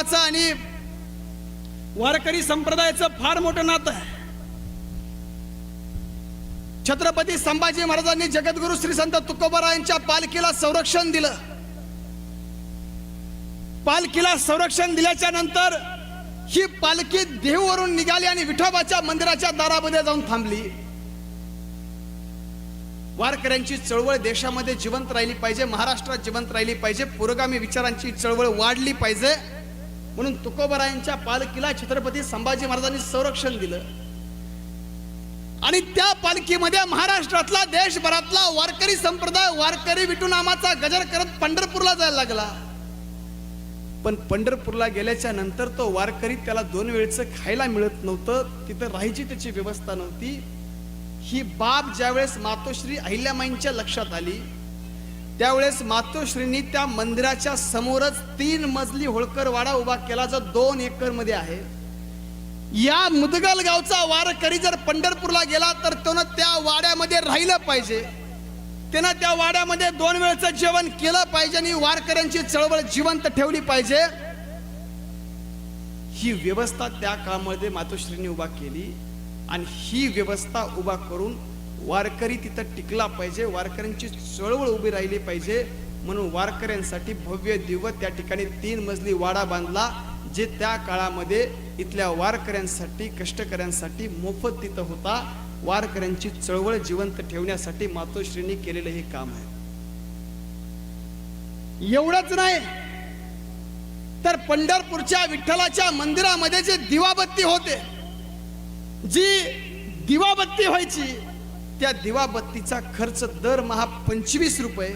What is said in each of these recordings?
धर्माचं आणि वारकरी संप्रदायाचं फार मोठं नातं आहे. छत्रपती संभाजी महाराजांनी जगद्गुरु श्री संत तुकोबरायांच्या पालखीला संरक्षण दिलं. पालखीला संरक्षण दिल्याच्या नंतर ही पालखी देहूवरून निघाली आणि विठोबाच्या मंदिराच्या दारामध्ये जाऊन थांबली. वारकऱ्यांची चळवळ देशामध्ये जिवंत राहिली पाहिजे महाराष्ट्रात जिवंत राहिली पाहिजे पुरोगामी विचारांची चळवळ वाढली पाहिजे. म्हणून तुकोबरायांच्या पालखीला छत्रपती संभाजी महाराजांनी संरक्षण दिलं. आणि त्या पालखीमध्ये महाराष्ट्रातला देशभरातला वारकरी संप्रदाय वारकरी विठू नामाचा गजर करत पंढरपूरला जायला लागला. पण पंढरपूरला गेल्याच्यानंतर तो वारकरी त्याला दोन वेळचं खायला मिळत नव्हतं तिथं राहायची त्याची व्यवस्था नव्हती. ही बाब ज्यावेळेस मातोश्री अहिल्यामाईंच्या लक्षात आली त्यावेळेस मातोश्रींनी त्या मंदिराच्या समोरच तीन मजली होळकर वाडा उभा केला जो दोन एकरमध्ये आहे. या मुदगल गावचा वारकरी जर पंढरपूरला गेला तर त्यानं त्या वाड्यामध्ये राहिलं पाहिजे. त्यानं त्या वाड्यामध्ये दोन वेळचं जेवण केलं पाहिजे आणि वारकऱ्यांची चळवळ जिवंत ठेवली पाहिजे. ही व्यवस्था त्या काळामध्ये मातोश्रींनी उभा केली आणि ही व्यवस्था उभा करून वारकरी तिथं टिकला पाहिजे वारकऱ्यांची चळवळ उभी राहिली पाहिजे. म्हणून वारकऱ्यांसाठी भव्य दिव्य त्या ठिकाणी तीन मजली वाडा बांधला जे त्या काळामध्ये इथल्या वारकऱ्यांसाठी कष्टकऱ्यांसाठी मोफत तिथं होता. वारकऱ्यांची चळवळ जिवंत ठेवण्यासाठी मातोश्रींनी केलेलं हे काम आहे. एवढंच नाही तर पंढरपूरच्या विठ्ठलाच्या मंदिरामध्ये जे दिवाबत्ती होते जी दिवाबत्ती व्हायची त्या दिवाबत्तीचा खर्च दरमहा पंचवीस रुपये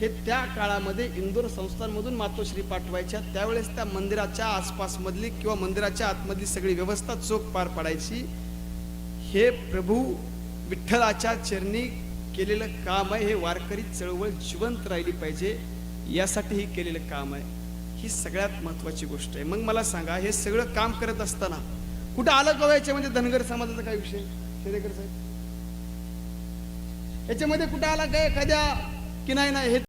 हे त्या काळामध्ये इंदोर संस्थांमधून मातोश्री पाठवायच्या. त्यावेळेस त्या मंदिराच्या आसपास मधली किंवा मंदिराच्या आतमधली सगळी व्यवस्था चोख पार पडायची. हे प्रभू विठ्ठलाच्या चरणी केलेलं काम आहे. हे वारकरी चळवळ जिवंत राहिली पाहिजे. यासाठी हे केलेलं काम आहे. ही सगळ्यात महत्वाची गोष्ट आहे. मग मला सांगा हे सगळं काम करत असताना कुठं आलं का म्हणजे याच्यामध्ये धनगर समाजाचा काय विषय? शेरेकर साहेब? याच्यामध्ये कुठं आला काय एखाद्या की नाही नाही हे